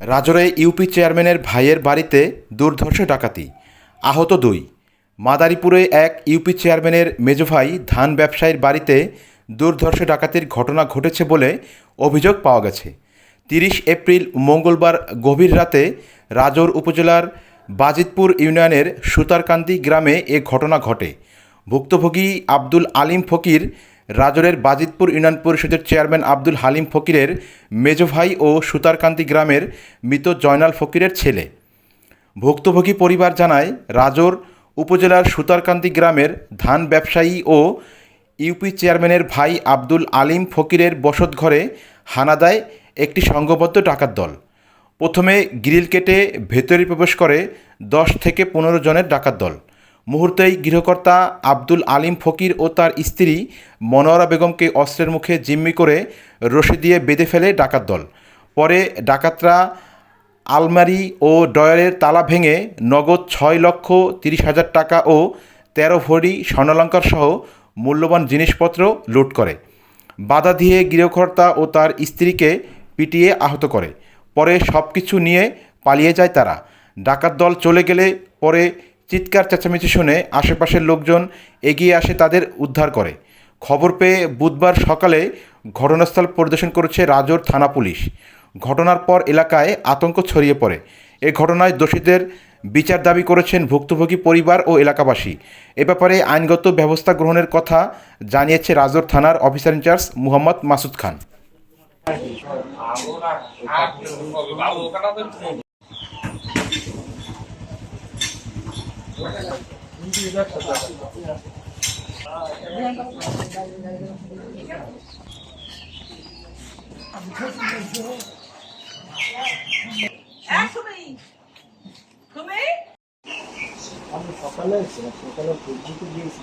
রাজরে UP চেয়ারম্যানের ভাইয়ের বাড়িতে দুর্ধর্ষ ডাকাতি। আহত দুই। মাদারীপুরে এক ইউপি চেয়ারম্যানের মেজ ভাই ধান ব্যবসায়ীর বাড়িতে দুর্ধর্ষ ডাকাতির ঘটনা ঘটেছে বলে অভিযোগ পাওয়া গেছে। তিরিশ এপ্রিল মঙ্গলবার গভীর রাতে রাজৌর উপজেলার বাজিতপুর ইউনিয়নের সুতারকান্দি গ্রামে এ ঘটনা ঘটে। ভুক্তভোগী আব্দুল আলিম ফকির রাজরের বাজিতপুর ইউনিয়ন পরিষদের চেয়ারম্যান আব্দুল হালিম ফকিরের মেজ ভাই ও সুতারকান্দি গ্রামের মৃত জয়নাল ফকিরের ছেলে। ভুক্তভোগী পরিবার জানায়, রাজোর উপজেলার সুতারকান্দি গ্রামের ধান ব্যবসায়ী ও ইউপি চেয়ারম্যানের ভাই আব্দুল আলিম ফকিরের বসতঘরে হানা দেয় একটি সংঘবদ্ধ ডাকাত দল। প্রথমে গ্রিল কেটে ভেতরে প্রবেশ করে দশ থেকে পনেরো জনের ডাকাত দল। মুহূর্তেই গৃহকর্তা আব্দুল আলিম ফকির ও তার স্ত্রী মনোয়ারা বেগমকে অস্ত্রের মুখে জিম্মি করে রশি দিয়ে বেঁধে ফেলে ডাকাত দল। পরে ডাকাতরা আলমারি ও ডয়ারের তালা ভেঙে নগদ ছয় লক্ষ তিরিশ হাজার টাকা ও তেরো ভরি স্বর্ণালঙ্কার সহ মূল্যবান জিনিসপত্র লুট করে। বাধা দিয়ে গৃহকর্তা ও তার স্ত্রীকে পিটিয়ে আহত করে। পরে সব কিছু নিয়ে পালিয়ে যায় তারা। ডাকাত দল চলে গেলে পরে চিৎকার, চেঁচামেচি শুনে আশেপাশের লোকজন এগিয়ে আসে তাদের উদ্ধার করে। খবর পেয়ে বুধবার সকালে ঘটনাস্থল পরিদর্শন করেছে রাজোর থানা পুলিশ। ঘটনার পর এলাকায় আতঙ্ক ছড়িয়ে পড়ে। এ ঘটনায় দোষীদের বিচার দাবি করেছেন ভুক্তভোগী পরিবার ও এলাকাবাসী। এ ব্যাপারে আইনগত ব্যবস্থা গ্রহণের কথা জানিয়েছে রাজোর থানার officer in charge Muhammad Masud Khan. আমি সকালে এসেছিলাম সকালে ফেসবুকে দিয়েছি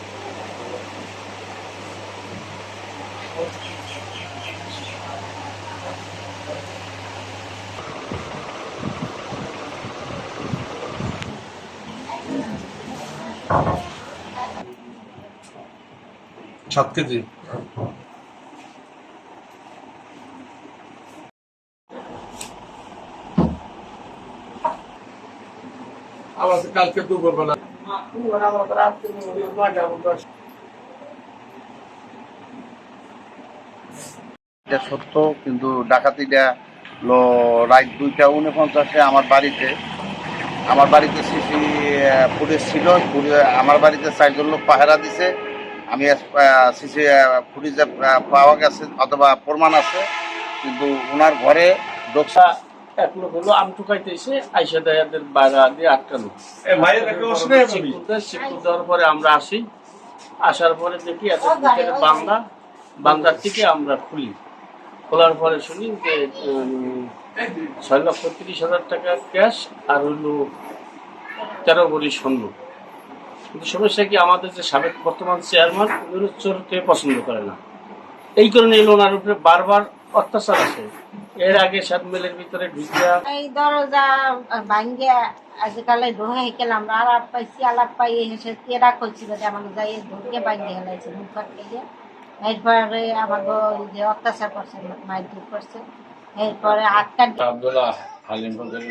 সাত কেজি। কালকে এটা সত্য, কিন্তু ডাকাতিটা রাত দুইটা উনপঞ্চাশে আমার বাড়িতে। আমার বাড়িতে সিসি ফুটেজ ছিল আমার বাড়িতে চারজন লোক পাহারা দিছে। আমি সিসি ফুটেজে পাওয়া গেছে অথবা প্রমাণ আছে কিন্তু ওনার ঘরে এক লোক হলো খাইতেছে আইসা দেয়াদের দিয়ে দেয়, শিক্ষক দেওয়ার পরে আমরা আসি। আসার পরে দেখি এত ভিতরে বাংলা বাংলার থেকে আমরা খুলি। খোলার পরে শুনি যে ছয় লক্ষ তিরিশ হাজার টাকা ক্যাশ আর হইল তেরো ভরি স্বর্ণ। কিন্তু সমস্যা কি আমাদের যে সাবেক বর্তমান চেয়ারম্যান উনি চোরকে পছন্দ করে না। এই কারণে এই ওনার উপরে বারবার অত্যাচার আছে। এর আগে সাত মেলের ভিতরে ঢুকিয়া এই দরজা ভাঙ্গিয়া আজকাল ঢোকে হেকেল আমরা আলাপ পাইছি আলাপ পাই হেসে তেরা করছিল যে আমার যাই ঢোকে ভাঙ্গি হেলাইছে মুখ দিয়ে এরপরে আমার যে অত্যাচার করছে মারধর করছে। এরপরে আটকা আব্দুল্লাহ আলিম ফকির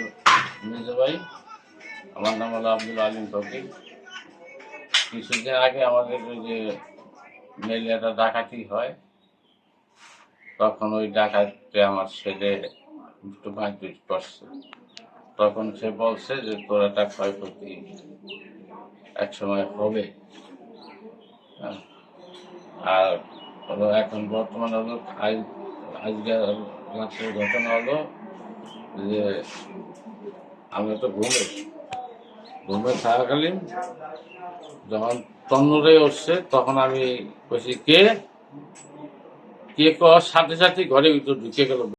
মেজো ভাই। আমার নাম হলো আব্দুল আলিম ফকির। কিছুদিন আগে আমাদের ওই যে মেলে একটা ডাকাতি হয়। তখন ওই ডাকাতে আমার ছেলে একটু মারপিট করছে। তখন সে বলছে যে, তোর একটা ক্ষয়ক্ষতি এক সময় হবে। হ্যাঁ। আর হলো এখন বর্তমানে হলো, আজ, আজকে ঘটনা হলো যে আমরা তো ঘুমে ঘুমে থাকাকালীন যখন তন্নরে উঠছে তখন আমি বলছি কে? কে? কর সাথে সাথে ঘরে ভিতর ঢুকে গেল।